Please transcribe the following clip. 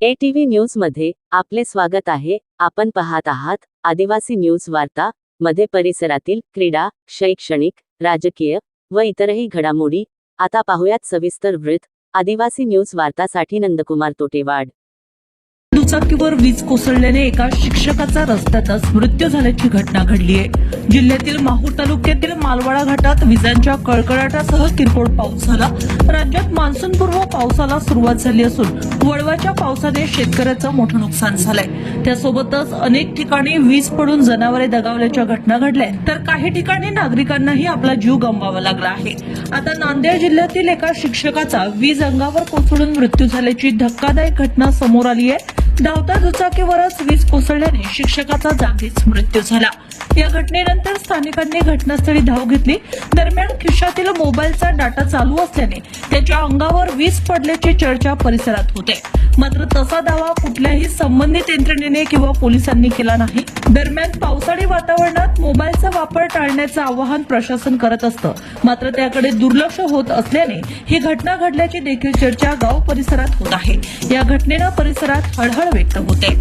ATV न्यूजमध्ये आपले स्वागत आहे. आपण पाहत आहात आदिवासी न्यूज वार्ता मध्ये परिसरातील क्रीडा शैक्षणिक राजकीय व इतरही घडामोडी. आता पाहुयात सविस्तर वृत्त. आदिवासी न्यूज वार्तासाठी नंदकुमार तोटेवाड. दुचाकीवर वीज कोसळल्याने एका शिक्षकाचा रस्त्यातच मृत्यू झाल्याची घटना घडली आहे. जिल्ह्यातील माहूर तालुक्यातील मालवाडा घाटात विजांच्या कळकडाटासह किरकोळ पाऊस झाला. राज्यात मान्सूनपूर्व पावसाला सुरुवात झाली असून वळवाच्या पावसाने शेतकऱ्याचं मोठं नुकसान झालंय. त्यासोबतच अनेक ठिकाणी वीज पडून जनावरे दगावल्याच्या घटना घडल्या तर काही ठिकाणी नागरिकांनाही आपला जीव गमवावा लागला आहे. आता नांदेड जिल्ह्यातील एका शिक्षकाचा वीज अंगावर कोसळून मृत्यू झाल्याची धक्कादायक घटना समोर आली आहे. धावता दुचाकीवरच वीज कोसळल्याने शिक्षकाचा जागीच मृत्यू झाला. या घटनेनंतर स्थानिकांनी घटनास्थळी धाव घेतली. दरम्यान खिशातील मोबाईलचा डाटा चालू असल्याने त्याच्या अंगावर वीज पडल्याची चर्चा परिसरात होते. मात्र तसा दावा कुठल्याही संबंधित यंत्रणेने किंवा पोलिसांनी केला नाही. दरम्यान पावसाळी वातावरणात मोबाईलचा वापर टाळण्याचं आवाहन प्रशासन करत असतं. मात्र त्याकडे दुर्लक्ष होत असल्याने ही घटना घडल्याची देखील चर्चा गाव परिसरात होत आहे. या घटनेनं परिसरात हळहळ व्यक्त होते